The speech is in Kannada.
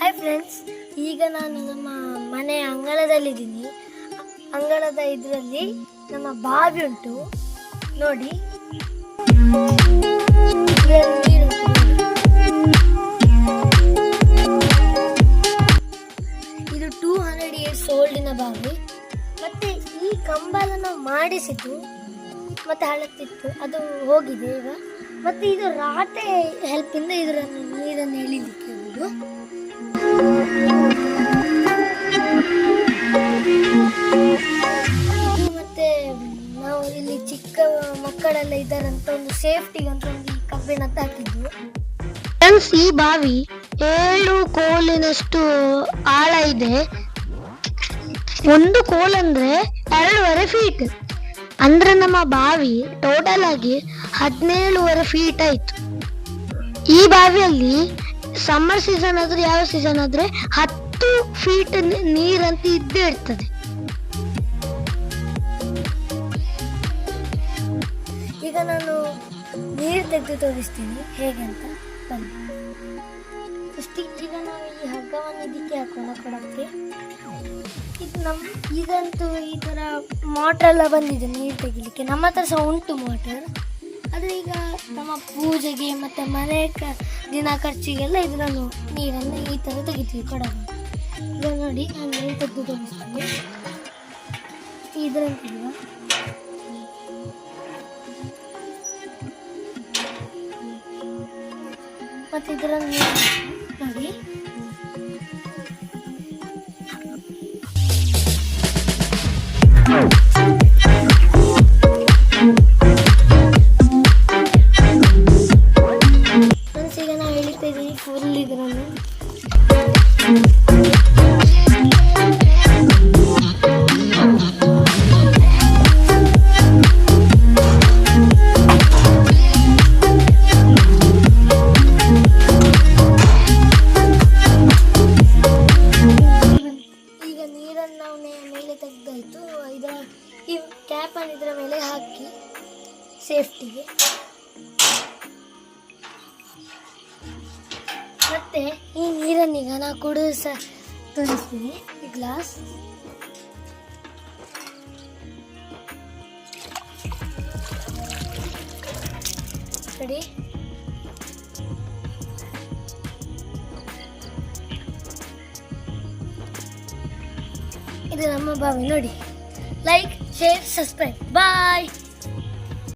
ಹಾಯ್ ಫ್ರೆಂಡ್ಸ್ ಈಗ ನಾನು ನಮ್ಮ ಮನೆ ಅಂಗಳದಲ್ಲಿದ್ದೀನಿ. ಅಂಗಳದ ಇದರಲ್ಲಿ ನಮ್ಮ ಬಾವಿ ಉಂಟು. ನೋಡಿ. ಇದು ಟೂ ಹಂಡ್ರೆಡ್ ಇಯರ್ಸ್ ಓಲ್ಡಿನ ಬಾವಿ. ಮತ್ತೆ ಈ ಕಂಬನ ಮಾಡಿಸಿತು ಮತ್ತೆ ಹಳತ್ತಿತ್ತು ಅದು ಹೋಗಿದೆ ಈಗ. ಮತ್ತೆ ಇದು ರಾಟೆ ಹೆಲ್ಪಿಂದ ಇದರ ನೀರನ್ನು ಎಳಿಲಿಕ್ಕೆ ಚಿಕ್ಕ ಮಕ್ಕಳೆಲ್ಲ ಇದ್ದಾರಂತ ಒಂದು ಸೇಫ್ಟಿಗಂತ ಒಂದು ಕಬ್ಬಿನ ತಾಕಿದ್ವಿ ಫ್ರೆಂಡ್ಸ್ ಈ ಬಾವಿ ಏಳು ಕೋಲಿನಷ್ಟು ಆಳ ಇದೆ. ಒಂದು ಕೋಲ್ ಅಂದ್ರೆ ಎರಡೂವರೆ ಫೀಟ್ ಅಂದ್ರೆ ನಮ್ಮ ಬಾವಿ ಟೋಟಲ್ ಆಗಿ ಹದಿನೇಳುವರೆ ಫೀಟ್ ಆಯ್ತು. ಈ ಬಾವಿಯಲ್ಲಿ ಸಮ್ಮರ್ ಸೀಸನ್ ಆದ್ರೆ ಯಾವ ಸೀಸನ್ ಆದ್ರೆ ಹತ್ತು ಫೀಟ್ ನೀರಂತ ಇದ್ದೇ ಇರ್ತದೆ. ನಾನು ನೀರು ತೆಗೆದು ತೋರಿಸ್ತೀನಿ. ಹೇಗೆ ಅಂತ? ಬನ್ನಿ. ಈಗ ನಾವು ಈ ಹಗ್ಗವನ್ನು ಇದಕ್ಕೆ ಹಾಕೋಣ ಕೊಡೋಕ್ಕೆ. ಇದು ನಮ್ಮ ಈಗಂತೂ ಈ ಥರ ಮೋಟರ್ ಎಲ್ಲ ಬಂದಿದೆ ನೀರು ತೆಗಿಲಿಕ್ಕೆ. ನಮ್ಮ ಹತ್ರ ಸಹ ಉಂಟು ಮೋಟರ್ ಆದರೆ ಈಗ ನಮ್ಮ ಪೂಜೆಗೆ ಮತ್ತು ಮನೆ ಕ ದಿನ ಖರ್ಚಿಗೆಲ್ಲ ಇದರನ್ನು ನೀರನ್ನು ಈ ಥರ ತೆಗಿತೀವಿ ಕೊಡೋಣ. ಈಗ ನೋಡಿ, ನಾನು ನೀರು ತೆಗೆದು ತೋರಿಸ್ತೀನಿ. ಇದರಲ್ಲಿ ಮತ್ತೆ ಇದರಲ್ಲಿ ನೋಡಿ ಫ್ರೆಂಡ್ಸ್ ನಾವು ಹೇಳ್ತಾ ಫುಲ್ ಇದರಲ್ಲಿ. ಈ ಕ್ಯಾಪನ್ನು ಇದರ ಮೇಲೆ ಹಾಕಿ ಸೇಫ್ಟಿಗೆ. ಮತ್ತೆ ಈ ನೀರನ್ನೀಗ ನಾವು ಕುಡಿದು ಸಹ ತೋರಿಸ್ತೀನಿ ಈ ಗ್ಲಾಸ್. ನೋಡಿ ಇದು ನಮ್ಮ ಬಾವಿ ನೋಡಿ. like, share, subscribe. Bye.